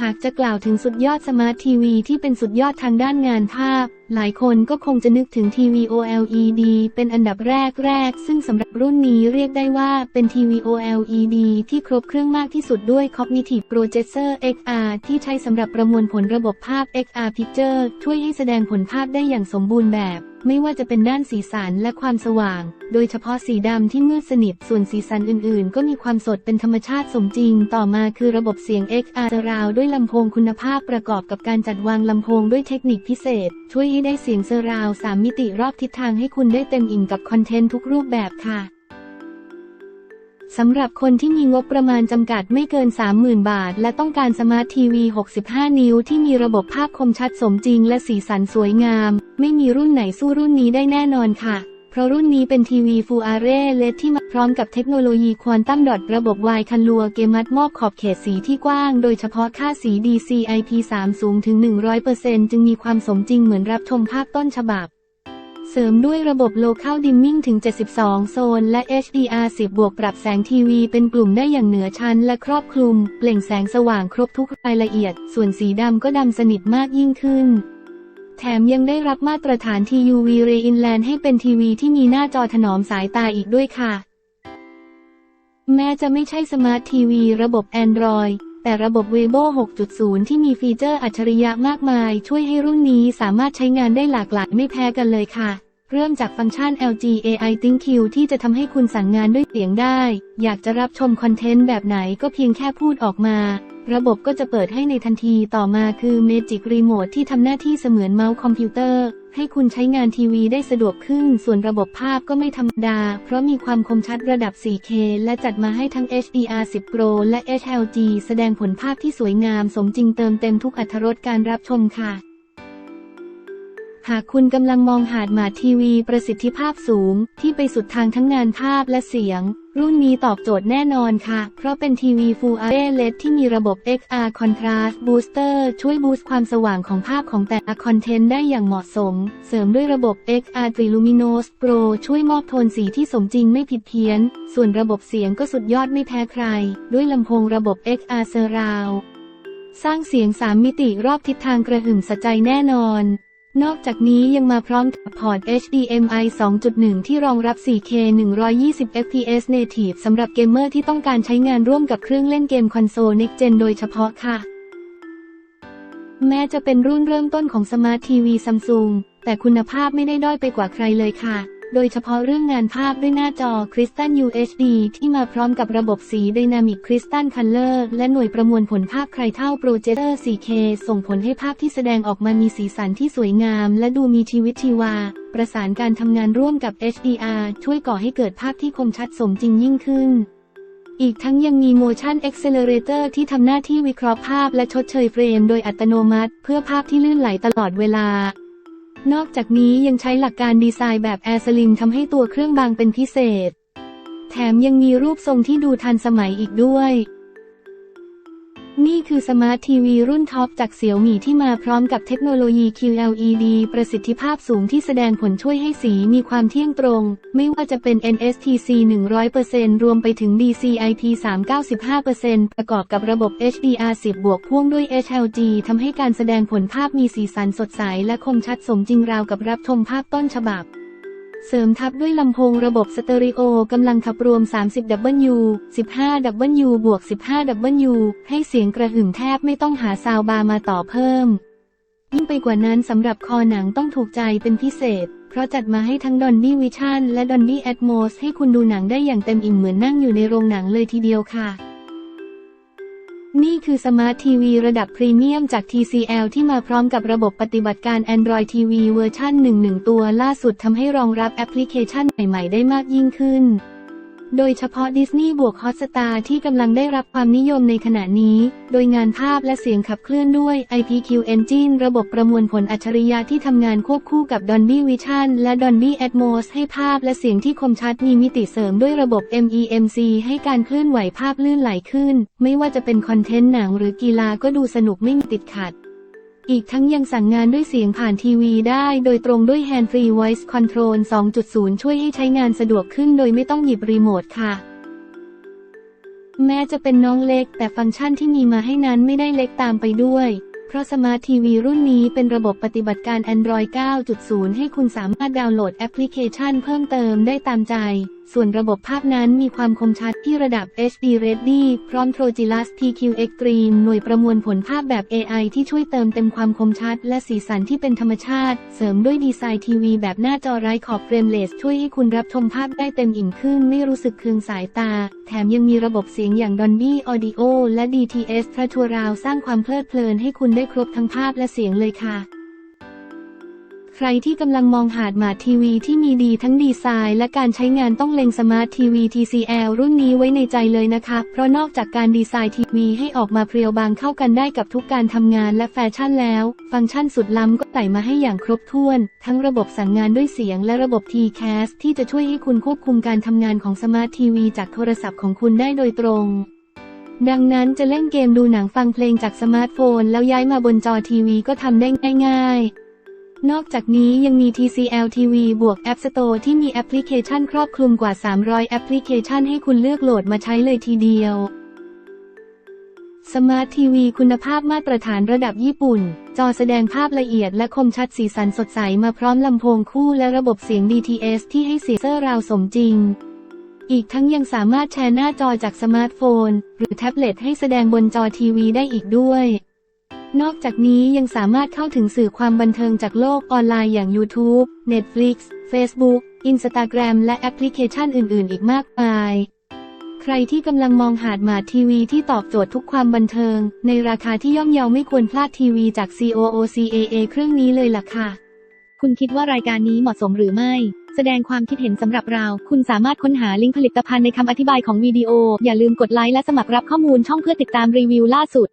หากจะกล่าวถึงสุดยอดสมาร์ททีวีที่เป็นสุดยอดทางด้านงานภาพ หลายคนก็คงจะนึกถึงทีวี OLED เป็นอันดับแรกแรก ซึ่งสำหรับรุ่นนี้เรียกได้ว่าเป็นทีวี OLED ที่ครบเครื่องมากที่สุดด้วย Cognitive Processor XR ที่ใช้สำหรับประมวลผลระบบภาพ XR Picture ช่วยให้แสดงผลภาพได้อย่างสมบูรณ์แบบ ไม่ว่าจะเป็นด้านสีสันและความสว่าง โดยเฉพาะสีดำที่มืดสนิท ส่วนสีสันอื่นๆ ก็มีความสดเป็นธรรมชาติสมจริง ต่อมาคือระบบเสียง XR Surround ด้วยลำโพงคุณภาพประกอบกับการจัดวางลำโพงด้วยเทคนิคพิเศษ ช่วยให้ได้เสียงเซอร์ราวสามมิติรอบทิศทางให้คุณได้เต็มอิ่มกับคอนเทนต์ทุกรูปแบบค่ะ สำหรับคนที่มีงบประมาณจำกัดไม่เกิน 30,000 บาท และต้องการสมาร์ททีวี 65 นิ้วที่มีระบบภาพคมชัดสมจริงและสีสันสวยงาม ไม่มีรุ่นไหนสู้รุ่นนี้ได้แน่นอนค่ะ เพราะรุ่นนี้เป็นทีวี Full Array LED ที่มาพร้อมกับเทคโนโลยีควอนตัมดอทระบบวายคันลัวเกมัดมอบขอบเขตสีที่กว้าง โดยเฉพาะค่าสี DCI-P3 สูงถึง 100%จึงมีความสมจริงเหมือนรับชมภาพต้นฉบับ เสริมด้วยระบบ Local Dimming ถึง 72 โซน และ HDR 10 บวกปรับแสงทีวี เป็นกลุ่มได้อย่างเหนือชั้น และครอบคลุม เปล่งแสงสว่างครบทุกรายละเอียด ส่วนสีดำก็ดำสนิทมากยิ่งขึ้น แถมยังได้รับมาตรฐาน TUV Reinland ให้เป็นทีวีที่มีหน้าจอถนอมสายตาอีกด้วยค่ะ แม้จะไม่ใช่สมาร์ททีวีระบบ Android แต่ระบบ Weibo 6.0 ที่มีฟีเจอร์อัจฉริยะมากมาย ช่วยให้รุ่นนี้สามารถใช้งานได้หลากหลายไม่แพ้กันเลยค่ะ เริ่มจากฟังก์ชัน LG AI Think Q ที่จะทำให้คุณสั่งงานด้วยเสียงได้ อยากจะรับชมคอนเทนต์แบบไหนก็เพียงแค่พูดออกมา ระบบก็จะเปิดให้ในทันทีต่อมาคือ Magic Remote ที่ทำหน้าที่เสมือนเมาส์คอมพิวเตอร์ ให้คุณใช้งานทีวีได้สะดวกขึ้น ส่วนระบบภาพก็ไม่ธรรมดา เพราะมีความคมชัดระดับ 4K และจัดมาให้ทั้ง HDR 10 Pro และ HLG แสดงผลภาพที่สวยงามสมจริงเติมเต็มทุกอรรถรสการรับชมค่ะ หากคุณกำลังมองหาดหมาทีวีประสิทธิภาพสูง ที่ไปสุดทางทั้งงานภาพและเสียง รุ่นนี้ตอบโจทย์แน่นอนค่ะ เพราะเป็นทีวี Full Array LED ที่มีระบบ XR Contrast Booster ช่วยบูสต์ความสว่างของภาพของแต่ละคอนเทนต์ได้อย่างเหมาะสม เสริมด้วยระบบ XR Triluminos Pro ช่วยมอบโทนสีที่สมจริงไม่ผิดเพี้ยน ส่วนระบบเสียงก็สุดยอดไม่แพ้ใคร ด้วยลำโพงระบบ XR Surround สร้างเสียง 3 มิติรอบทิศทางกระหึ่มสะใจแน่นอน นอกจากนี้ยังมาพร้อมกับพอร์ต HDMI 2.1 ที่รองรับ 4K 120 fps native สำหรับเกมเมอร์ที่ต้องการใช้งานร่วมกับเครื่องเล่นเกมคอนโซล Next Gen โดยเฉพาะค่ะ แม้จะเป็นรุ่นเริ่มต้นของสมาร์ททีวีซัมซุงแต่คุณภาพไม่ได้ด้อยไปกว่าใครเลยค่ะ โดยเฉพาะเรื่องงานภาพด้วยหน้าจอ Crystal UHD ที่มาพร้อมกับระบบสี Dynamic Crystal Color และหน่วยประมวลผลภาพใครเท่า Projector 4K ส่งผลให้ภาพที่แสดงออกมามีสีสันที่สวยงาม และดูมีชีวิตชีวา ประสานการทำงานร่วมกับ HDR ช่วยก่อให้เกิดภาพที่คมชัดสมจริงยิ่งขึ้นอีกทั้งยังมี Motion Accelerator ที่ทำหน้าที่วิเคราะห์ภาพและชดเชยเฟรมโดยอัตโนมัติ เพื่อภาพที่ลื่นไหลตลอดเวลา นอกจากนี้ยังใช้หลักการดีไซน์แบบแอร์สลิมทำให้ตัวเครื่องบางเป็นพิเศษ แถมยังมีรูปทรงที่ดูทันสมัยอีกด้วย นี่คือสมาร์ททีวีรุ่นท็อปจากเสี่ยวหมี่ที่มาพร้อมกับเทคโนโลยี QLED ประสิทธิภาพสูงที่แสดงผลช่วยให้สีมีความเที่ยงตรง ไม่ว่าจะเป็น NSTC 100%รวมไปถึง DCI-P 395%ประกอบกับระบบ HDR 10 บวกพ่วงด้วย HLG ทำให้การแสดงผลภาพมีสีสันสดใสและคมชัดสมจริงราวกับรับชมภาพต้นฉบับ เสริมทับด้วยลำโพงระบบสเตอริโอกำลังขับรวม 30W 15W บวก 15W ให้เสียงกระหึ่มแทบไม่ต้องหาซาวบาร์มาต่อเพิ่ม ยิ่งไปกว่านั้นสำหรับคอหนังต้องถูกใจเป็นพิเศษ เพราะจัดมาให้ทั้ง Dolby Vision และ Dolby Atmos ให้คุณดูหนังได้อย่างเต็มอิ่มเหมือนนั่งอยู่ในโรงหนังเลยทีเดียวค่ะ นี่คือสมาร์ททีวีระดับพรีเมียมจาก TCL ที่มาพร้อมกับระบบปฏิบัติการ Android TV เวอร์ชัน11 ตัวล่าสุดทำให้รองรับแอปพลิเคชันใหม่ ๆ ได้มากยิ่งขึ้น โดยเฉพาะ Disney บวก Hotstar ที่กำลังได้รับความนิยมในขณะนี้ โดยงานภาพและเสียงขับเคลื่อนด้วย IPQ Engine ระบบประมวลผลอัจฉริยะที่ทำงานควบคู่กับ Dolby Vision และ Dolby Atmos ให้ภาพและเสียงที่คมชัดมีมิติเสริมด้วยระบบ MEMC ให้การเคลื่อนไหวภาพลื่นไหลขึ้น ไม่ว่าจะเป็นคอนเทนต์หนังหรือกีฬาก็ดูสนุกไม่มีติดขัด อีกทั้งยังสั่งงานด้วยเสียงผ่านทีวีได้โดยตรงด้วย Hand Free Voice Control 2.0 ช่วยให้ใช้งานสะดวกขึ้นโดยไม่ต้องหยิบรีโมทค่ะ แม้จะเป็นน้องเล็ก แต่ฟังก์ชันที่มีมาให้นั้นไม่ได้เล็กตามไปด้วย เพราะสมาร์ททีวีรุ่นนี้เป็นระบบปฏิบัติการ Android 9.0 ให้คุณสามารถดาวน์โหลดแอปพลิเคชันเพิ่มเติมได้ตามใจส่วนระบบภาพนั้นมีความคมชัดที่ระดับ HD Ready พร้อม Trojilus TQ Extreme หน่วยประมวลผลภาพแบบ AI ที่ช่วยเติมเต็มความคมชัด และสีสันที่เป็นธรรมชาติ เสริมด้วยดีไซน์ทีวีแบบหน้าจอไร้ขอบเฟรมเลสช่วยให้คุณรับชมภาพได้เต็มอิ่มขึ้นไม่รู้สึกเคืองสายตา แถมยังมีระบบเสียงอย่าง Dolby Audio และ DTS พระทัวราวสร้างความเพลิดเพลินให้คุณได้ครบทั้งภาพและเสียงเลยค่ะ ใครที่กำลังมองหาดมาทีวีที่มีดีทั้งดีไซน์และการใช้งานต้องเล็งสมาร์ททีวี TCL รุ่นนี้ไว้ในใจเลยนะคะ เพราะนอกจากการดีไซน์ทีวีให้ออกมาเพรียวบางเข้ากันได้กับทุกการทำงานและแฟชั่นแล้ว ฟังก์ชันสุดล้ำก็ใส่มาให้อย่างครบถ้วน ทั้งระบบสั่งงานด้วยเสียงและระบบ TCAS ที่จะช่วยให้คุณควบคุมการทำงานของสมาร์ททีวีจากโทรศัพท์ของคุณได้โดยตรงดังนั้นจะเล่นเกมดูหนังฟังเพลงจากสมาร์ทโฟน แล้วย้ายมาบนจอทีวีก็ทำได้ง่ายๆ นอกจากนี้ยังมี TCL TV บวก App Store ที่มีแอปพลิเคชันครอบคลุมกว่า 300 แอปพลิเคชันให้คุณเลือกโหลดมาใช้เลยทีเดียว สมาร์ททีวีคุณภาพมาตรฐานระดับญี่ปุ่น จอแสดงภาพละเอียดและคมชัดสีสันสดใสมาพร้อมลำโพงคู่และระบบเสียง DTS ที่ให้เสียงเซอร์ราวสมจริง อีกทั้งยังสามารถแชร์หน้าจอจากสมาร์ทโฟน หรือแท็บเล็ตให้แสดงบนจอทีวีได้อีกด้วย นอกจากนี้ยังสามารถเข้าถึงสื่อความบันเทิงจากโลกออนไลน์อย่าง YouTube, Netflix, Facebook, Instagram และแอปพลิเคชันอื่น ๆ อีกมากมาย ใครที่กำลังมองหาดมาทีวีที่ตอบโจทย์ทุกความบันเทิง ในราคาที่ย่อมเยาไม่ควรพลาดทีวีจาก COOCAA เครื่องนี้เลยล่ะค่ะ คุณคิดว่ารายการนี้เหมาะสมหรือไม่ แสดงความคิดเห็นสำหรับเรา คุณสามารถค้นหาลิงก์ผลิตภัณฑ์ในคำอธิบายของวิดีโอ อย่าลืมกดไลค์และสมัครรับข้อมูลช่องเพื่อติดตามรีวิวล่าสุด